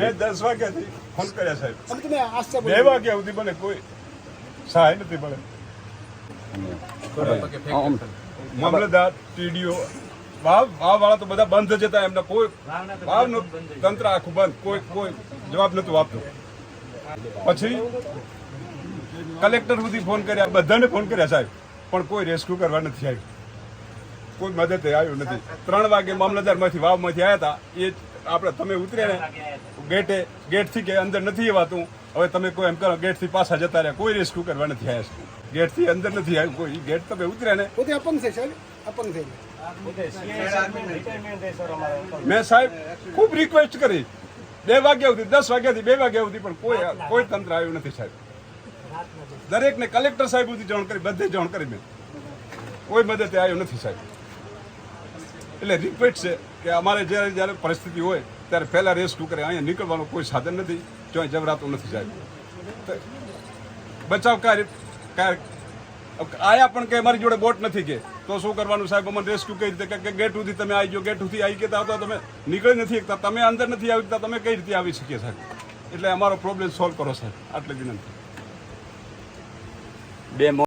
મેં દસ વાગ્યાથી ફોન કર્યા સાહેબ. બે વાગ્યા સુધી મને કોઈ સહાય નથી મળે. મામલતદાર ટીડીઓ વાવ વાવ વાળા તો બધા બંધ જ હતા એમને કોઈ વાવનું તંત્ર આખું બંધ કોઈ કોઈ જવાબ નતું આપતું. પછી કલેક્ટર સુધી ફોન કર્યા બધાને ફોન કર્યા સાહેબ પણ કોઈ રેસ્ક્યુ કરવા નથી આવ્યું કોઈ મદદ આવ્યું નથી. ત્રણ વાગે મામલતદારમાંથી વાવમાંથી આવ્યા હતા. એ આપણે તમે ઉતર્યા ને ગેટે ગેટથી કે અંદર નથી એવાતું હવે તમે કોઈ એમ કરો ગેટથી પાછા જતા રહ્યા. કોઈ રેસ્ક્યુ કરવા નથી આવ્યા ગેટથી અંદર નથી આવ્યું કોઈ. ગેટ તમે ઉતર્યા ને. પોતે અપંગ છે સાહેબ. અપંગ થઈ મેં સાહેબ ખૂબ રિક્વેસ્ટ કરી. બે વાગ્યા સુધી દસ વાગ્યાથી બે વાગ્યા સુધી પણ કોઈ કોઈ તંત્ર આવ્યું નથી સાહેબ. દરેકને કલેક્ટર સાહેબ સુધી જાણ કરી બધે જાણ કરી મેં. કોઈ મદદ આવ્યું નથી સાહેબ. એટલે રિક્વેસ્ટ છે કે અમારે જ્યારે જ્યારે પરિસ્થિતિ હોય, ત્યારે પહેલા રેસ્ક્યુ કરે. અહીંયા નીકળવાનું કોઈ સાધન નથી જોઈ જવરાતું નથી સાહેબ. બચાવ કાર્ય આયા પણ કે મારી જોડે બોટ નથી કે. તો શું કરવાનું સાહેબ? અમને રેસ્ક્યુ કઈ રીતે? કે ગેટ સુધી તમે આવી ગયો ગેટ સુધી આવી ગયા તો તમે નીકળી નથી શકતા. તમે અંદર નથી આવી શકતા. તમે કઈ રીતે આવી શકીએ સાહેબ? એટલે અમારો પ્રોબ્લેમ સોલ્વ કરો સાહેબ. આટલી વિનંતી. બે